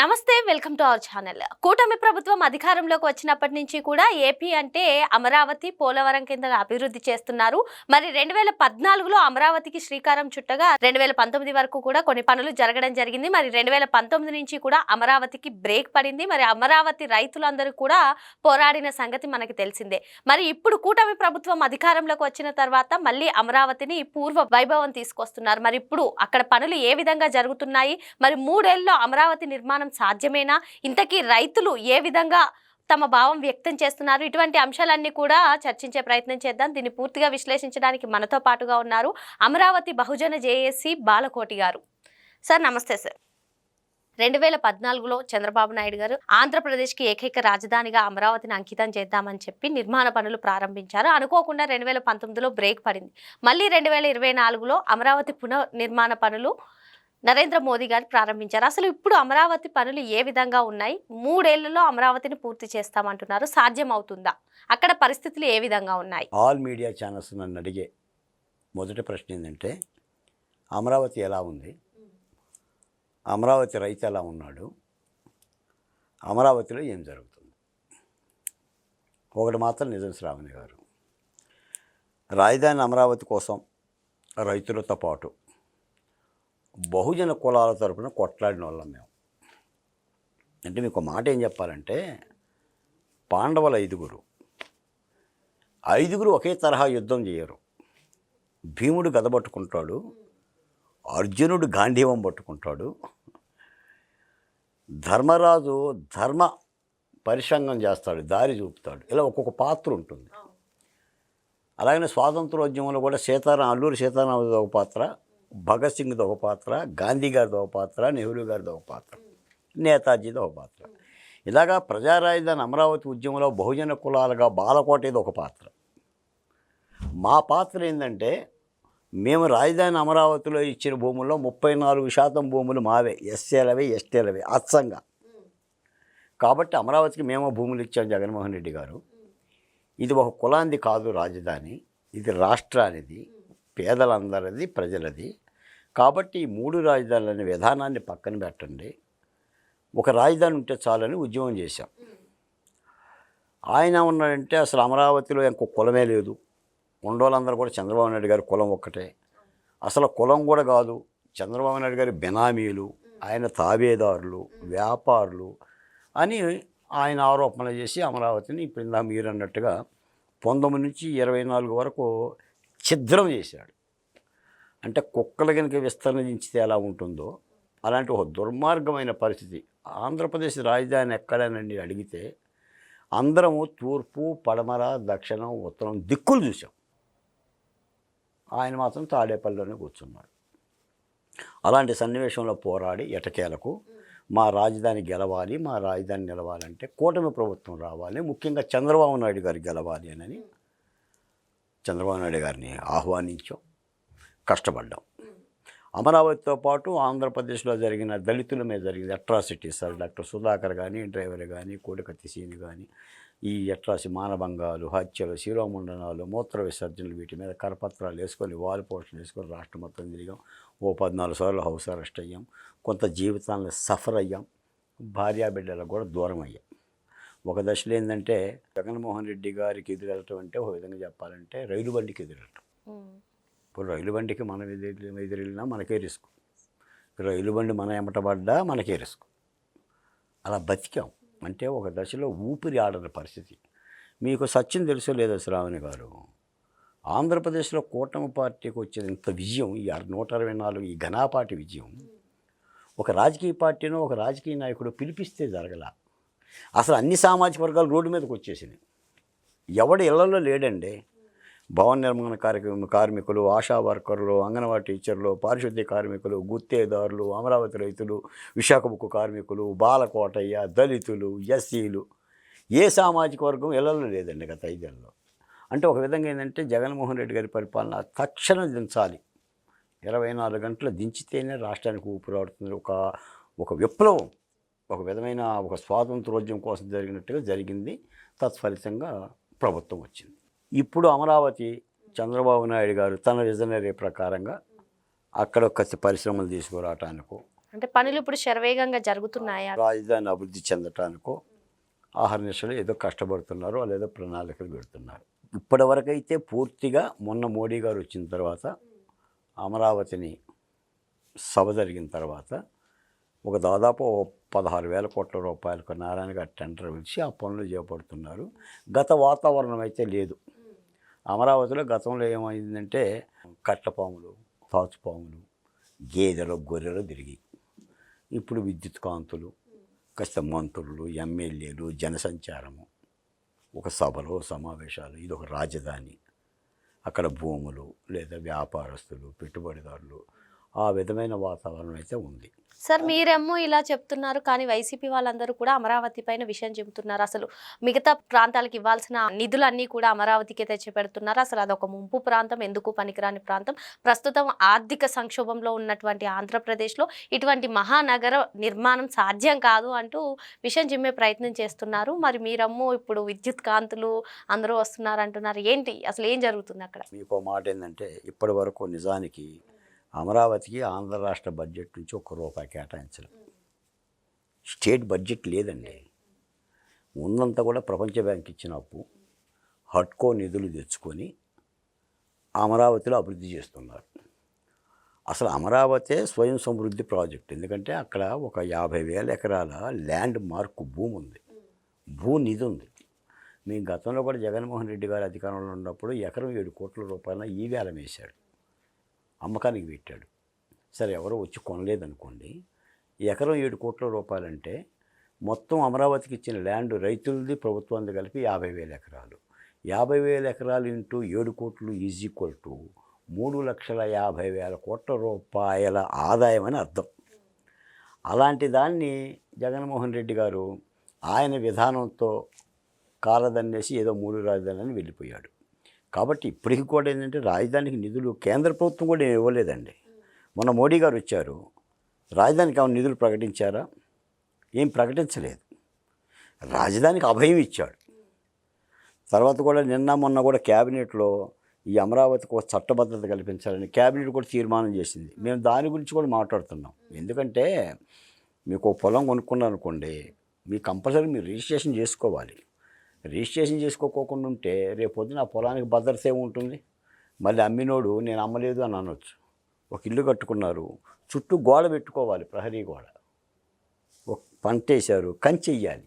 నమస్తే welcome to our channel. కూటమి ప్రభుత్వం అధికారంలోకి వచ్చినప్పటి నుంచి కూడా ఏపీ అంటే అమరావతి పోలవరం కింద అభివృద్ధి చేస్తున్నారు. మరి రెండు వేల పద్నాలుగులో అమరావతికి శ్రీకారం చుట్టగా రెండు వేల పంతొమ్మిది వరకు కూడా కొన్ని పనులు జరగడం జరిగింది. మరి రెండు వేల పంతొమ్మిది నుంచి కూడా అమరావతికి బ్రేక్ పడింది. మరి అమరావతి రైతులందరూ కూడా పోరాడిన సంగతి మనకి తెలిసిందే. మరి ఇప్పుడు కూటమి ప్రభుత్వం అధికారంలోకి వచ్చిన తర్వాత మళ్ళీ అమరావతిని పూర్వ వైభవం తీసుకొస్తున్నారు. మరి ఇప్పుడు అక్కడ పనులు ఏ విధంగా జరుగుతున్నాయి? మరి మూడేళ్ళలో అమరావతి నిర్మాణం సాధ్యమేనా? ఇంతకీ రైతులు ఏ విధంగా తమ భావం వ్యక్తం చేస్తున్నారు? ఇటువంటి అంశాలన్నీ కూడా చర్చించే ప్రయత్నం చేద్దాం. దీన్ని పూర్తిగా విశ్లేషించడానికి మనతో పాటుగా ఉన్నారు అమరావతి బహుజన జేఏసీ బాలకోటి గారు. సార్ నమస్తే సార్. రెండు వేల పద్నాలుగులో చంద్రబాబు నాయుడు గారు ఆంధ్రప్రదేశ్కి ఏకైక రాజధానిగా అమరావతిని అంకితం చేద్దామని చెప్పి నిర్మాణ పనులు ప్రారంభించారు. అనుకోకుండా రెండు వేల పంతొమ్మిదిలో బ్రేక్ పడింది. మళ్ళీ రెండు వేల ఇరవై నాలుగులో అమరావతి పునర్నిర్మాణ పనులు నరేంద్ర మోదీ గారు ప్రారంభించారు. అసలు ఇప్పుడు అమరావతి పనులు ఏ విధంగా ఉన్నాయి? మూడేళ్ళలో అమరావతిని పూర్తి చేస్తామంటున్నారు. సాధ్యం అవుతుందా అక్కడ పరిస్థితులు ఏ విధంగా ఉన్నాయి? ఆల్ మీడియా ఛానల్స్ నన్ను అడిగే మొదటి ప్రశ్న ఏంటంటే అమరావతి ఎలా ఉంది? అమరావతి రైతు ఎలా ఉన్నాడు? అమరావతిలో ఏం జరుగుతుంది? ఒకటి మాత్రం నిజం శ్రావణి గారు. రాజధాని అమరావతి కోసం రైతులతో పాటు బహుజన కులాల తరపున కొట్లాడిన వాళ్ళం మేము. అంటే మీకు ఒక మాట ఏం చెప్పాలంటే పాండవుల ఐదుగురు. ఐదుగురు ఒకే తరహా యుద్ధం చేయరు. భీముడు గద పట్టుకుంటాడు అర్జునుడు గాంధీవం పట్టుకుంటాడు ధర్మరాజు ధర్మ పరిసంగం చేస్తాడు దారి చూపుతాడు. ఇలా ఒక్కొక్క పాత్ర ఉంటుంది. అలాగనే స్వాతంత్రోద్యమంలో కూడా సీతారాం అల్లూరి సీతారామది ఒక పాత్ర భగత్ సింగ్ది ఒక పాత్ర గాంధీ గారిది ఒక పాత్ర నెహ్రూ గారిది ఒక పాత్ర. నేతాజీది ఒక పాత్ర. ఇలాగా ప్రజా రాజధాని అమరావతి ఉద్యమంలో బహుజన కులాలుగా బాలకోటది ఒక పాత్ర. మా పాత్ర ఏంటంటే మేము రాజధాని అమరావతిలో ఇచ్చిన భూముల్లో ముప్పై నాలుగు శాతం భూములు మావే. ఎస్సీలవే ఎస్టీలవే అత్సంగా కాబట్టి అమరావతికి మేము భూములు ఇచ్చాం జగన్మోహన్ రెడ్డి గారు. ఇది ఒక కులాంది కాదు రాజధాని. ఇది రాష్ట్రానిది పేదలందరిది ప్రజలది. కాబట్టి ఈ మూడు రాజధానులు అనే విధానాన్ని పక్కన పెట్టండి. ఒక రాజధాని ఉంటే చాలని ఉద్యమం చేశాం. ఆయన ఉన్నాడంటే అసలు అమరావతిలో ఇంకో కులమే లేదు. ఉండోళ్ళందరూ కూడా చంద్రబాబు నాయుడు గారి కులం ఒక్కటే. అసలు కులం కూడా కాదు చంద్రబాబు నాయుడు గారి బెనామీలు ఆయన తాబేదారులు వ్యాపారులు అని ఆయన ఆరోపణ చేసి అమరావతిని ఇప్పుడు ఇందా మీరు అన్నట్టుగా పంతొమ్మిది నుంచి ఇరవై నాలుగు వరకు ఛిద్రం చేశాడు. అంటే కుక్కలు కనుక విస్తరించితే ఎలా ఉంటుందో అలాంటి ఒక దుర్మార్గమైన పరిస్థితి. ఆంధ్రప్రదేశ్ రాజధాని ఎక్కడనండి అడిగితే అందరము తూర్పు పడమర దక్షిణం ఉత్తరం దిక్కులు చూసాం. ఆయన మాత్రం తాడేపల్లిలోనే కూర్చున్నాడు. అలాంటి సన్నివేశంలో పోరాడి ఎటకేలకు మా రాజధాని గెలవాలి మా రాజధాని నిలవాలంటే కూటమి ప్రభుత్వం రావాలి ముఖ్యంగా చంద్రబాబు నాయుడు గారు గెలవాలి అని చంద్రబాబు నాయుడు గారిని ఆహ్వానించాం. కష్టపడ్డాం. అమరావతితో పాటు ఆంధ్రప్రదేశ్లో జరిగిన దళితుల మీద జరిగిన అట్రాసిటీస్ సార్ డాక్టర్ సుధాకర్ కానీ డ్రైవర్ కానీ కోడికత్తి సీని కానీ ఈ అట్రాసి మానభంగాలు హత్యలు శిరోముండనాలు మూత్ర విసర్జనలు వీటి మీద కరపత్రాలు వేసుకొని వాల్ పోషణ వేసుకొని రాష్ట్రం మొత్తం తిరిగాం. ఓ పద్నాలుగు సార్లు హౌస్ అరెస్ట్ అయ్యాం. కొంత జీవితాలను సఫర్ అయ్యాం. భార్యాబిడ్డలకు కూడా దూరం అయ్యాం. ఒక దశలో ఏంటంటే జగన్మోహన్ రెడ్డి గారికి ఎదురెళ్ళటం అంటే ఒక విధంగా చెప్పాలంటే రైలు బండికి ఎదురెళ్ళటం ఇప్పుడు రైలు బండికి మనం ఎదురు ఎదురెళ్ళినా మనకే రిస్క్. రైలు బండి మన ఎమటబడ్డా మనకే రిస్క్. అలా బతికాం. అంటే ఒక దశలో ఊపిరి ఆడని పరిస్థితి. మీకు సత్యం తెలుసో లేదో శ్రావణి గారు? ఆంధ్రప్రదేశ్లో కూటమి పార్టీకి వచ్చిన ఇంత విజయం ఈ నూట అరవై నాలుగు ఈ ఘనాపాటి విజయం ఒక రాజకీయ పార్టీను ఒక రాజకీయ నాయకుడు పిలిపిస్తే జరగల. అసలు అన్ని సామాజిక వర్గాలు రోడ్డు మీదకి వచ్చేసినాయి. ఎవడు ఇళ్ళలో లేడండి? భవన నిర్మాణ కార్యక్రమ కార్మికులు ఆశా వర్కర్లు అంగన్వాడీ టీచర్లు పారిశుద్ధ్య కార్మికులు గుత్తేదారులు అమరావతి రైతులు విశాఖ కార్మికులు బాలకోటయ్య దళితులు ఎస్సీలు. ఏ సామాజిక వర్గం ఇళ్ళలో లేదండి గత ఐదేళ్ళలో అంటే ఒక విధంగా ఏంటంటే జగన్మోహన్ రెడ్డి గారి పరిపాలన తక్షణం దించాలి. ఇరవై నాలుగు గంటలు దించితేనే రాష్ట్రానికి ఊపిరాడుతుంది ఒక ఒక విప్లవం ఒక విధమైన ఒక స్వాతంత్రోద్యమం కోసం జరిగినట్టుగా జరిగింది. తత్ఫలితంగా ప్రభుత్వం వచ్చింది. ఇప్పుడు అమరావతి చంద్రబాబు నాయుడు గారు తన విజనరీ ప్రకారంగా అక్కడ ఒక పరిశ్రమలు తీసుకురావటానికో అంటే పనులు ఇప్పుడు శరవేగంగా జరుగుతున్నాయా? రాజధాని అభివృద్ధి చెందటానికో ఆహర్నిశలు ఏదో కష్టపడుతున్నారు ఏదో ప్రణాళికలు పెడుతున్నారు. ఇప్పటి వరకైతే పూర్తిగా మొన్న మోడీ గారు వచ్చిన తర్వాత అమరావతిని సభ జరిగిన తర్వాత ఒక దాదాపు పదహారు వేల కోట్ల రూపాయలకు నారాయణ గారు టెండర్ పిలిచి ఆ పనులు చేపడుతున్నారు. గత వాతావరణం అయితే లేదు. అమరావతిలో గతంలో ఏమైందంటే కట్లపాములు తాచుపాములు గేదెలు గొర్రెలు తిరిగి. ఇప్పుడు విద్యుత్ కాంతులు కాస్త మంత్రులు ఎమ్మెల్యేలు జనసంచారము. ఒక సభలో సమావేశాలు ఇది ఒక రాజధాని. అక్కడ భూములు లేదా వ్యాపారస్తులు పెట్టుబడిదారులు ఆ విధమైన వాతావరణం అయితే ఉంది. సార్ మీరేమో ఇలా చెప్తున్నారు కానీ వైసీపీ వాళ్ళందరూ కూడా అమరావతి పైన విషయం చెబుతున్నారు. అసలు మిగతా ప్రాంతాలకు ఇవ్వాల్సిన నిధులన్నీ కూడా అమరావతికి తెచ్చి పెడుతున్నారు అసలు అదొక ముంపు ప్రాంతం ఎందుకు పనికిరాని ప్రాంతం? ప్రస్తుతం ఆర్థిక సంక్షోభంలో ఉన్నటువంటి ఆంధ్రప్రదేశ్లో ఇటువంటి మహానగర నిర్మాణం సాధ్యం కాదు అంటూ విషయం చిమ్మే ప్రయత్నం చేస్తున్నారు. మరి మీరమ్మో ఇప్పుడు విద్యుత్ కాంతులు అందరూ వస్తున్నారు అంటున్నారు. ఏంటి? అసలు ఏం జరుగుతుంది అక్కడ? మీకు మాట ఏంటంటే ఇప్పటి వరకు నిజానికి అమరావతికి ఆంధ్ర రాష్ట్ర బడ్జెట్ నుంచి ఒక్క రూపాయి కేటాయించలేదు స్టేట్ బడ్జెట్ లేదండి. ఉన్నంత కూడా ప్రపంచ బ్యాంక్ ఇచ్చిన అప్పు హట్కో నిధులు తెచ్చుకొని అమరావతిలో అభివృద్ధి చేస్తున్నారు. అసలు అమరావతే స్వయం సమృద్ధి ప్రాజెక్ట్. ఎందుకంటే అక్కడ ఒక యాభై వేల ఎకరాల ల్యాండ్ మార్క్ భూమి ఉంది. భూ నిధి ఉంది. మీ గతంలో కూడా జగన్మోహన్ రెడ్డి గారు అధికారంలో ఉన్నప్పుడు ఎకరం ఏడు కోట్ల రూపాయల ఈ వేలం వేశాడు. అమ్మకానికి పెట్టాడు. సరే ఎవరో వచ్చి కొనలేదనుకోండి ఎకరం ఏడు కోట్ల రూపాయలంటే మొత్తం అమరావతికి ఇచ్చిన ల్యాండ్ రైతులది ప్రభుత్వాన్ని కలిపి యాభై వేల ఎకరాలు. యాభై వేల ఎకరాలు ఇంటూ ఏడు కోట్లు ఈజ్ ఈక్వల్ టు మూడు లక్షల యాభై వేల కోట్ల రూపాయల ఆదాయం అని అర్థం. అలాంటి దాన్ని జగన్మోహన్ రెడ్డి గారు ఆయన విధానంతో కాలదన్నేసి ఏదో మూడు రాజధానులని వెళ్ళిపోయాడు. కాబట్టి ఇప్పటికి కూడా ఏంటంటే రాజధానికి నిధులు కేంద్ర ప్రభుత్వం కూడా ఏమి ఇవ్వలేదండి. మొన్న మోడీ గారు వచ్చారు. రాజధానికి ఆమె నిధులు ప్రకటించారా? ఏం ప్రకటించలేదు. రాజధానికి అభయం ఇచ్చాడు. తర్వాత కూడా నిన్న మొన్న కూడా క్యాబినెట్లో ఈ అమరావతికి ఒక చట్టబద్ధత కల్పించాలని క్యాబినెట్ కూడా తీర్మానం చేసింది. మేము దాని గురించి కూడా మాట్లాడుతున్నాం. ఎందుకంటే మీకు పొలం కొనుక్కున్నారనుకోండి అనుకోండి కంపల్సరీ మీరు రిజిస్ట్రేషన్ చేసుకోవాలి. రిజిస్ట్రేషన్ చేసుకోకుండా ఉంటే రేపు పొద్దున ఆ పొలానికి భద్రత ఏముంటుంది మళ్ళీ అమ్మినోడు నేను అమ్మలేదు అని అనొచ్చు. ఒక ఇల్లు కట్టుకున్నారు. చుట్టూ గోడ పెట్టుకోవాలి ప్రహరీ గోడ. ఒక పంట వేశారు కంచి వేయాలి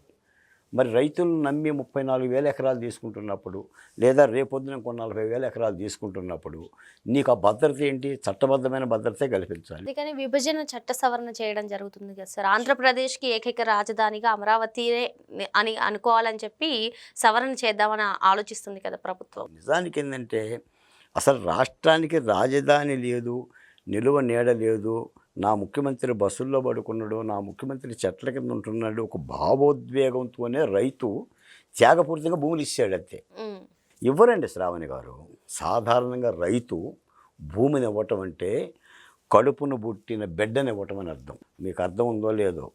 మరి రైతులు నమ్మి ముప్పై నాలుగు వేల ఎకరాలు తీసుకుంటున్నప్పుడు లేదా రేపొద్దున ఇంకో నలభై వేల ఎకరాలు తీసుకుంటున్నప్పుడు నీకు ఆ భద్రత ఏంటి? చట్టబద్ధమైన భద్రతే కల్పించాలి. అందుకని విభజన చట్ట సవరణ చేయడం జరుగుతుంది కదా సార్. ఆంధ్రప్రదేశ్కి ఏకైక రాజధానిగా అమరావతినే అని అనుకోవాలని చెప్పి సవరణ చేద్దామని ఆలోచిస్తుంది కదా ప్రభుత్వం. నిజానికి ఏంటంటే అసలు రాష్ట్రానికి రాజధాని లేదు నిలువ నీడ లేదు నా ముఖ్యమంత్రి బస్సుల్లో పడుకున్నాడు నా ముఖ్యమంత్రి చెట్ల కింద ఉంటున్నాడు ఒక భావోద్వేగంతోనే రైతు త్యాగపూరితంగా భూములు ఇచ్చాడు అంతే. ఇవ్వరండి శ్రావణి గారు. సాధారణంగా రైతు భూమిని ఇవ్వటం అంటే కడుపును పుట్టిన బిడ్డని ఇవ్వటం అని అర్థం. మీకు అర్థం ఉందో లేదో.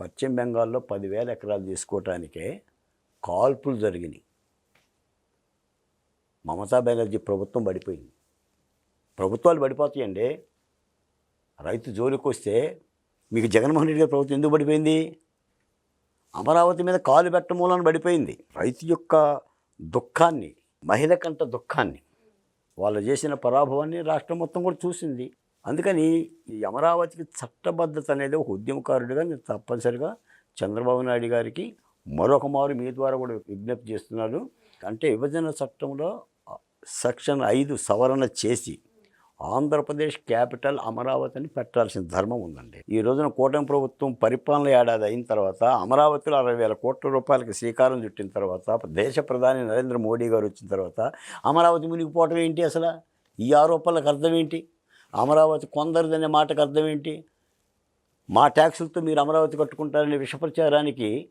పశ్చిమ బెంగాల్లో పదివేల ఎకరాలు తీసుకోవటానికే కాల్పులు జరిగినాయి. మమతా బెనర్జీ ప్రభుత్వం పడిపోయింది. ప్రభుత్వాలు పడిపోతాయండి. రైతు జోలికి వస్తే మీకు జగన్మోహన్ రెడ్డి గారి ప్రభుత్వం ఎందుకు పడిపోయింది? అమరావతి మీద కాలు పెట్ట మూలన పడిపోయింది. రైతు యొక్క దుఃఖాన్ని మహిళ కంట దుఃఖాన్ని వాళ్ళు చేసిన పరాభవాన్ని రాష్ట్రం మొత్తం కూడా చూసింది. అందుకని ఈ అమరావతికి చట్టబద్ధత అనేది ఒక ఉద్యమకారుడిగా నేను తప్పనిసరిగా చంద్రబాబు నాయుడు గారికి మరొక మారు మీ ద్వారా కూడా విజ్ఞప్తి చేస్తున్నాను. అంటే విభజన చట్టంలో సెక్షన్ ఐదు సవరణ చేసి ఆంధ్రప్రదేశ్ క్యాపిటల్ అమరావతిని పెట్టాల్సిన ధర్మం ఉందండి. ఈ రోజున కూటమి ప్రభుత్వం పరిపాలన ఏడాది అయిన తర్వాత అమరావతిలో అరవై వేల కోట్ల రూపాయలకి శ్రీకారం చుట్టిన తర్వాత దేశ ప్రధాని నరేంద్ర మోడీ గారు వచ్చిన తర్వాత అమరావతి మునిగిపోవటం ఏంటి అసలు? ఈ ఆరోపణలకు అర్థం ఏంటి? అమరావతి కొందరిదనే మాటకు అర్థం ఏంటి? మా ట్యాక్సులతో మీరు అమరావతి కట్టుకుంటారనే విషప్రచారానికి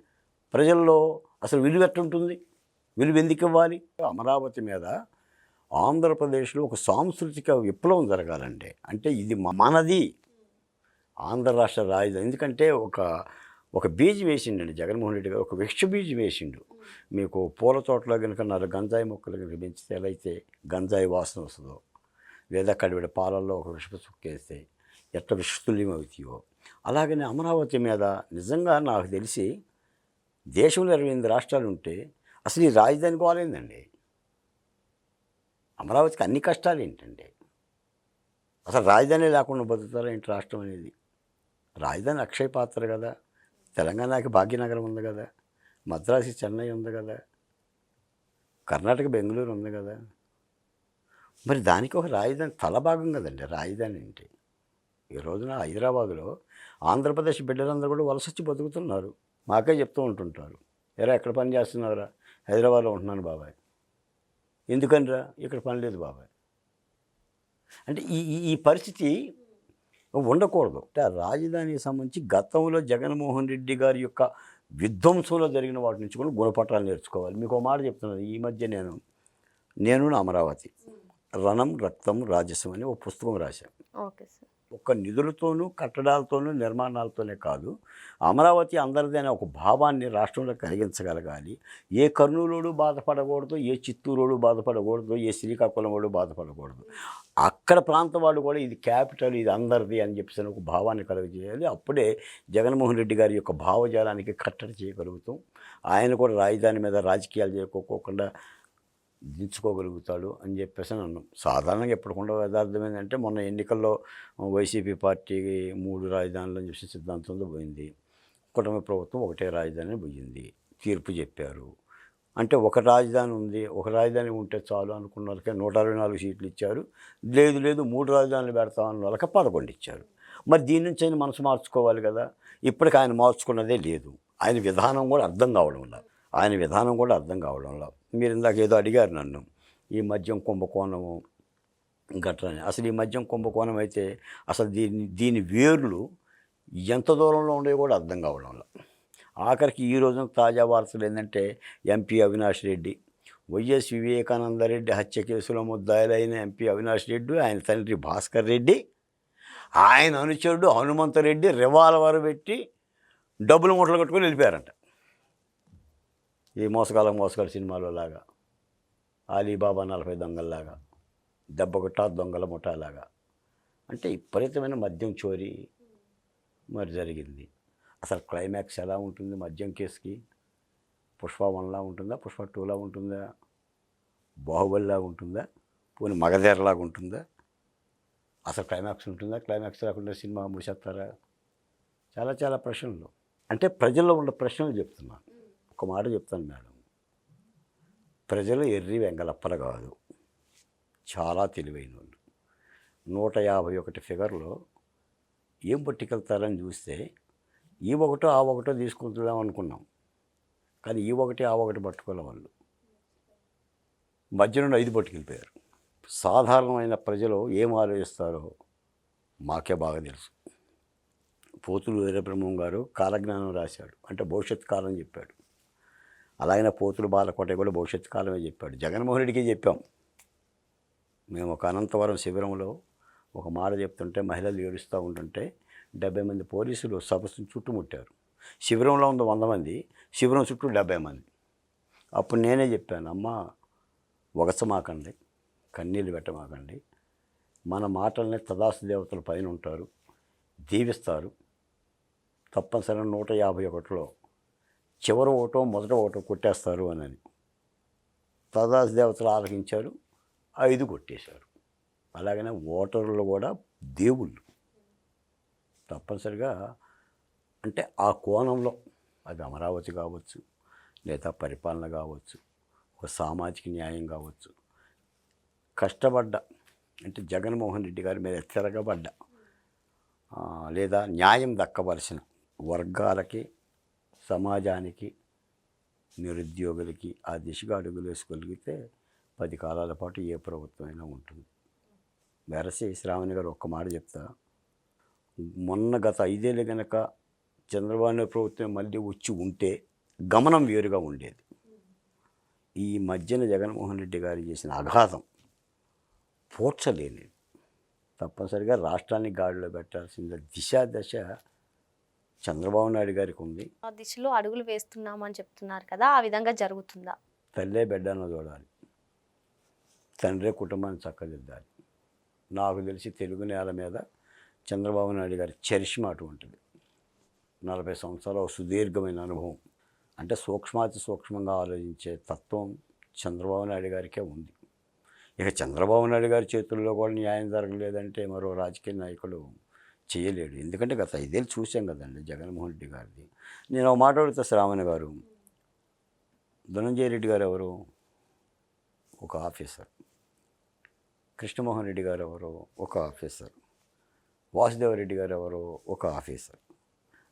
ప్రజల్లో అసలు విలువ ఎట్లుంటుంది విలువ ఎందుకు ఇవ్వాలి? అమరావతి మీద ఆంధ్రప్రదేశ్లో ఒక సాంస్కృతిక విప్లవం జరగాలంటే అంటే ఇది మ- మనది. ఆంధ్ర రాష్ట్ర రాజధాని. ఎందుకంటే ఒక ఒక బీజ్ వేసిండండి జగన్మోహన్ రెడ్డి గారు. ఒక వృక్ష బీజ్ వేసిండు. మీకు పూల తోటలో కనుక నాలుగు గంజాయి మొక్కలు కనుక పెంచితే ఎలా అయితే గంజాయి వాసన వస్తుందో లేదా కడివిడ పాలల్లో ఒక విషపు చుక్కేస్తే ఎట్లా విషతుల్యం అవుతాయో. అలాగనే అమరావతి మీద నిజంగా నాకు తెలిసి దేశంలో ఇరవై ఎనిమిది రాష్ట్రాలు ఉంటే అసలు ఈ రాజధాని గోలేందండి అమరావతికి అన్ని కష్టాలు ఏంటండి అసలు రాజధాని లేకుండా బతుకుతారా ఏంటి రాష్ట్రం అనేది? రాజధాని అక్షయ పాత్ర కదా తెలంగాణకి భాగ్యనగరం ఉంది కదా మద్రాసు చెన్నై ఉంది కదా కర్ణాటక బెంగళూరు ఉంది కదా. మరి దానికి ఒక రాజధాని తలభాగం కదండి రాజధాని ఏంటి? ఈ రోజున హైదరాబాదులో ఆంధ్రప్రదేశ్ బిడ్డలందరూ కూడా వలస వచ్చి బతుకుతున్నారు. మాకే చెప్తూ ఉంటుంటారు. ఎరా ఎక్కడ పని చేస్తున్నారా హైదరాబాద్లో ఉంటున్నాను బాబాయ్. ఎందుకనిరా? ఇక్కడ పని లేదు బాబాయ్. అంటే ఈ ఈ- పరిస్థితి ఉండకూడదు. అంటే రాజధానికి సంబంధించి గతంలో జగన్మోహన్ రెడ్డి గారి యొక్క విధ్వంసంలో జరిగిన వాటి నుంచి కూడా గుణపట్టాలు నేర్చుకోవాలి. మీకు ఒక మాట చెప్తున్నాను. ఈ మధ్య నేను నేను నా అమరావతి రణం రక్తం రాజస్వం అని ఒక పుస్తకం రాశాను. Okay sir. ఒక్క నిధులతోనూ కట్టడాలతోనూ నిర్మాణాలతోనే కాదు అమరావతి అందరిది అనే ఒక భావాన్ని రాష్ట్రంలో కలిగించగలగాలి. ఏ కర్నూలుడు బాధపడకూడదు ఏ చిత్తూరుడు బాధపడకూడదు ఏ శ్రీకాకుళం వాడు బాధపడకూడదు. అక్కడ ప్రాంతం వాళ్ళు కూడా ఇది క్యాపిటల్ ఇది అందరిది అని చెప్పేసి ఒక భావాన్ని కలుగజేయాలి అప్పుడే జగన్మోహన్ రెడ్డి గారి యొక్క భావజాలానికి కట్టడి చేయగలుగుతాం. ఆయన కూడా రాజధాని మీద రాజకీయాలు చేయకోకుండా దించుకోగలుగుతాడు అని చెప్పేసి అని అన్నాం. సాధారణంగా ఎప్పటికుండా యథార్థం ఏంటంటే మొన్న ఎన్నికల్లో వైసీపీ పార్టీ మూడు రాజధానులు అని చెప్పి సిద్ధాంతంతో పోయింది. కుటుంబ ప్రభుత్వం ఒకటే రాజధాని పోయింది. తీర్పు చెప్పారు. అంటే ఒక రాజధాని ఉంది. ఒక రాజధాని ఉంటే చాలు అనుకున్న వాళ్ళకి నూట అరవై నాలుగు సీట్లు ఇచ్చారు. లేదు లేదు మూడు రాజధానులు పెడతామన్న వాళ్ళకి పదకొండు ఇచ్చారు. మరి దీని నుంచి ఆయన మనసు మార్చుకోవాలి కదా. ఇప్పటికి ఆయన మార్చుకున్నదే లేదు. ఆయన విధానం కూడా అర్థం కావడం లేదు. ఆయన విధానం కూడా అర్థం కావడంలో. మీరు ఇందాక ఏదో అడిగారు నన్ను ఈ మద్యం కుంభకోణము గట్రని అసలు ఈ మద్యం కుంభకోణం అయితే అసలు దీని దీని వేర్లు ఎంత దూరంలో ఉండేవి కూడా అర్థం కావడంలో. ఆఖరికి ఈ రోజున తాజా వార్తలు ఏంటంటే ఎంపీ అవినాష్ రెడ్డి వైఎస్ వివేకానంద రెడ్డి హత్య కేసులో ముద్దాయిలైన ఎంపీ అవినాష్ రెడ్డి ఆయన తండ్రి భాస్కర్ రెడ్డి ఆయన అనుచరుడు హనుమంతరెడ్డి రివాల్వర్ పెట్టి డబ్బులు మూటలు కట్టుకొని వెళ్ళిపోయారంట. ఈ మోసగాల మోసగాల సినిమాలో లాగా అలీబాబా నలభై దొంగల్లాగా దెబ్బ కొట్టా దొంగల ముఠాలాగా. అంటే విపరీతమైన మద్యం చోరీ మరి జరిగింది. అసలు క్లైమాక్స్ ఎలా ఉంటుంది మద్యం కేసుకి? పుష్ప వన్లా ఉంటుందా? పుష్ప టూలా ఉంటుందా? బాహుబలిలా ఉంటుందా? పోనీ మగధేరలాగా ఉంటుందా? అసలు క్లైమాక్స్ ఉంటుందా? క్లైమాక్స్ రాకుండా సినిమా మూసేస్తారా? చాలా చాలా ప్రశ్నలు. అంటే ప్రజల్లో ఉన్న ప్రశ్నలు చెప్తున్నాను ఒక మాట చెప్తాను మేడం. ప్రజలు ఎర్రి వెంగలప్పల కాదు. చాలా తెలివైన వాళ్ళు నూట యాభై ఒకటి ఫిగర్లో ఏం పట్టుకెళ్తారని చూస్తే ఈ ఒకటో ఆ ఒకటో తీసుకుంటున్నాం అనుకున్నాం. కానీ ఈ ఒకటి ఆ ఒకటి పట్టుకోలే వాళ్ళు. మధ్య నుండి ఐదు పట్టుకెళ్ళిపోయారు. సాధారణమైన ప్రజలు ఏం ఆలోచిస్తారో మాకే బాగా తెలుసు. పోతులు వీరబ్రహ్మం గారు కాలజ్ఞానం రాశాడు. అంటే భవిష్యత్ కాలం చెప్పాడు. అలాగనే పోతులు బాలకోట కూడా భవిష్యత్ కాలమే చెప్పాడు. జగన్మోహన్ రెడ్డికి చెప్పాం. మేము ఒక అనంతవరం శిబిరంలో ఒక మాట చెప్తుంటే మహిళలు ఏడుస్తూ ఉంటుంటే డెబ్బై మంది పోలీసులు సభను చుట్టుముట్టారు. శిబిరంలో ఉంది వంద మంది శిబిరం చుట్టూ డెబ్బై మంది. అప్పుడు నేనే చెప్పాను అమ్మ వగసమాకండి కన్నీళ్ళు పెట్టమాకండి. మన మాటల్ని తదాసు దేవతల పైన ఉంటారు దీవిస్తారు. తప్పనిసరిగా నూట యాభై ఒకటిలో చివరి ఓటో మొదట ఓటో కొట్టేస్తారు అని తదాసు దేవతలు ఆలకించారు ఐదు కొట్టేశారు. అలాగనే ఓటర్లు కూడా దేవుళ్ళు. తప్పనిసరిగా అంటే ఆ కోణంలో అది అమరావతి కావచ్చు లేదా పరిపాలన కావచ్చు ఒక సామాజిక న్యాయం కావచ్చు. కష్టపడ్డ అంటే జగన్మోహన్ రెడ్డి గారి మీద తిరగబడ్డ లేదా న్యాయం దక్కవలసిన వర్గాలకి సమాజానికి నిరుద్యోగులకి ఆ దిశగా అడుగులు వేసుకోగలిగితే పది కాలాల పాటు ఏ ప్రభుత్వం అయినా ఉంటుంది. వెరసి శ్రావణి గారు ఒక్క మాట చెప్తా. మొన్న గత ఐదేళ్ళు కనుక చంద్రబాబు ప్రభుత్వం మళ్ళీ వచ్చి ఉంటే గమనం వేరుగా ఉండేది. ఈ మధ్యన జగన్మోహన్ రెడ్డి గారు చేసిన అఘాతం పోడ్చలేనిది. తప్పనిసరిగా రాష్ట్రాన్ని గాడిలో పెట్టాల్సిన దిశ దశ చంద్రబాబు నాయుడు గారికి ఉంది. ఆ దిశలో అడుగులు వేస్తున్నామని చెప్తున్నారు కదా ఆ విధంగా జరుగుతుందా? తల్లే బిడ్డను చూడాలి. తండ్రే కుటుంబాన్ని చక్కదిద్దాలి. నాకు తెలిసి తెలుగు నేల మీద చంద్రబాబు నాయుడు గారి చరిష్మ అటువంటిది. నలభై సంవత్సరాల సుదీర్ఘమైన అనుభవం. అంటే సూక్ష్మాతి సూక్ష్మంగా ఆలోచించే తత్వం చంద్రబాబు నాయుడు గారికే ఉంది. ఇక చంద్రబాబు నాయుడు గారి చేతుల్లో కూడా న్యాయం జరగలేదంటే మరో రాజకీయ నాయకుడు చేయలేడు. ఎందుకంటే గత ఐదేళ్ళు చూసాం కదండి జగన్మోహన్ రెడ్డి గారిది. నేను ఒక మాట అడుగుతా గారు. ధనంజయ రెడ్డి గారు ఎవరు? ఒక ఆఫీసర్. కృష్ణమోహన్ రెడ్డి గారు ఎవరు? ఒక ఆఫీసర్. వాసుదేవరెడ్డి గారు ఎవరు? ఒక ఆఫీసర్.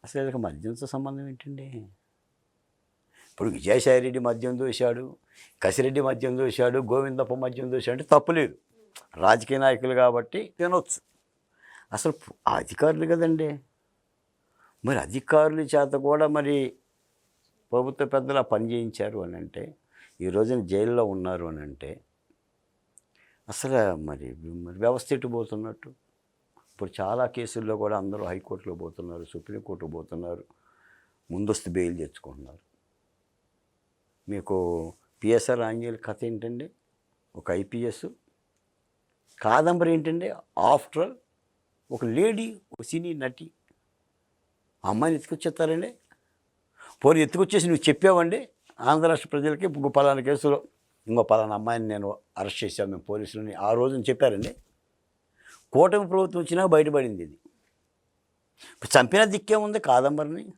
అసలు వీళ్ళకి మద్యంతో సంబంధం ఏంటండి? ఇప్పుడు విజయసాయి రెడ్డి మద్యం దోశాడు కసిరెడ్డి మద్యం దోశాడు గోవిందప్ప మద్యం దోశాడు అంటే తప్పులేదు రాజకీయ నాయకులు కాబట్టి తినొచ్చు. అసలు ఆ అధికారులు కదండి. మరి అధికారుల చేత కూడా మరి ప్రభుత్వ పెద్దలు ఆ పని చేయించారు అని అంటే ఈ రోజున జైల్లో ఉన్నారు అని అంటే అసలు మరి మరి వ్యవస్థ ఇటు పోతున్నట్టు? ఇప్పుడు చాలా కేసుల్లో కూడా అందరూ హైకోర్టులో పోతున్నారు సుప్రీంకోర్టు పోతున్నారు ముందస్తు బెయిల్ తెచ్చుకుంటున్నారు. మీకు పిఎస్ఆర్ ఆంజనేయుల కథ ఏంటండి? ఒక ఐపీఎస్ కాదంబరి ఏంటండి? ఆఫ్టర్ ఆల్ ఒక లేడీ ఒక సినీ నటి. ఆ అమ్మాయిని ఎత్తుకొచ్చేస్తారండి. పోనీ ఎత్తుకొచ్చేసి నువ్వు చెప్పావండి ఆంధ్ర రాష్ట్ర ప్రజలకి ఇంకో పలానా కేసులో ఇంకో పలానా అమ్మాయిని నేను అరెస్ట్ చేశాను మేము పోలీసులని ఆ రోజున చెప్పారండి. కూటమి ప్రభుత్వం వచ్చినా బయటపడింది ఇది. చంపిన దిక్కే ఉంది కాదంబరిని.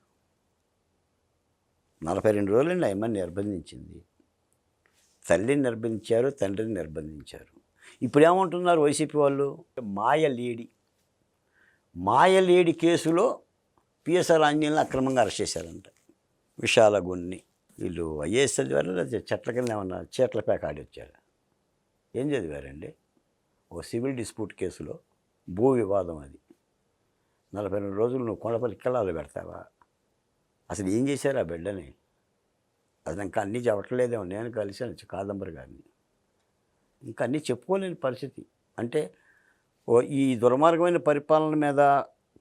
నలభై రెండు రోజులండి ఆ అమ్మాయిని నిర్బంధించింది. తల్లిని నిర్బంధించారు తండ్రిని నిర్బంధించారు. ఇప్పుడు ఏమంటున్నారు వైసీపీ వాళ్ళు? మాయ లేడీ. మాయలేడి కేసులో పిఎస్ఆర్ ఆంజనేయులను అక్రమంగా అరెస్ట్ చేశారంట. విశాల గున్ని వీళ్ళు ఐఏఎస్ చదివారు చెట్ల కింద ఏమన్నా చీట్ల పేక ఆడి వచ్చారు? ఏం చదివారండి? ఓ సివిల్ డిస్ప్యూట్ కేసులో భూ వివాదం అది. నలభై రెండు రోజులు నువ్వు కొండపల్లి కిల్లాలు పెడతావా? అసలు ఏం చేశారు ఆ బిడ్డని? అది ఇంకా అన్నీ చెప్పట్లేదేమో నేను కలిసి కాదంబరి గారిని. ఇంకా అన్నీ చెప్పుకోలేని పరిస్థితి. అంటే ఈ దుర్మార్గమైన పరిపాలన మీద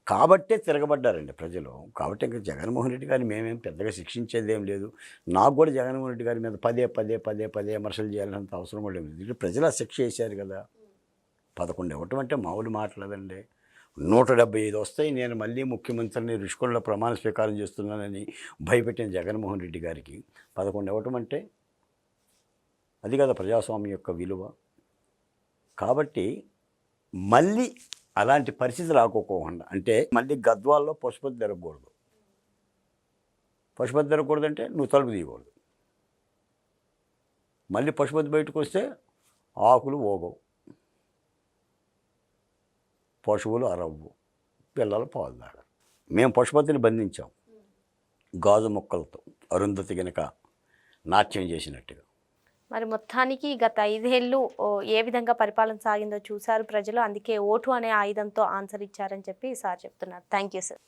కాబట్టే తిరగబడ్డారండి ప్రజలు. కాబట్టి ఇంకా జగన్మోహన్ రెడ్డి గారిని మేమేం పెద్దగా శిక్షించేది ఏం లేదు. నాకు కూడా జగన్మోహన్ రెడ్డి గారి మీద పదే పదే పదే పదే విమర్శలు చేయాలంత అవసరం కూడా లేదు. ఇది ప్రజలు శిక్ష చేశారు కదా. పదకొండు ఇవ్వటం అంటే మామూలు మాటలేదండి. నూట డెబ్బై ఐదు వస్తాయి. నేను మళ్ళీ ముఖ్యమంత్రిని రుషికొండలో ప్రమాణ స్వీకారం చేస్తున్నానని భయపెట్టిన జగన్మోహన్ రెడ్డి గారికి పదకొండు ఇవ్వటం అంటే అది కదా ప్రజాస్వామ్యం యొక్క విలువ. కాబట్టి మళ్ళీ అలాంటి పరిస్థితి రాకోకుండా అంటే మళ్ళీ గద్వాల్లో పశుపతి తిరగకూడదు పశుపతి తిరగకూడదు అంటే నువ్వు తలుపు తీయకూడదు. మళ్ళీ పశుపతి బయటకు వస్తే ఆకులు ఓగవు పశువులు అరవ్వు. పిల్లలు పాలు తాగరు. మేము పశుపతిని బంధించాం. గాజు మొక్కలతో అరుంధతి గనక నాట్యం చేసినట్టుగా. మరి మొత్తానికి గత ఐదేళ్ళు ఏ విధంగా పరిపాలన సాగిందో చూశారు ప్రజలు. అందుకే ఓటు అనే ఆయుధంతో ఆన్సర్ ఇచ్చారని చెప్పి సార్ చెప్తున్నారు. Thank you sir.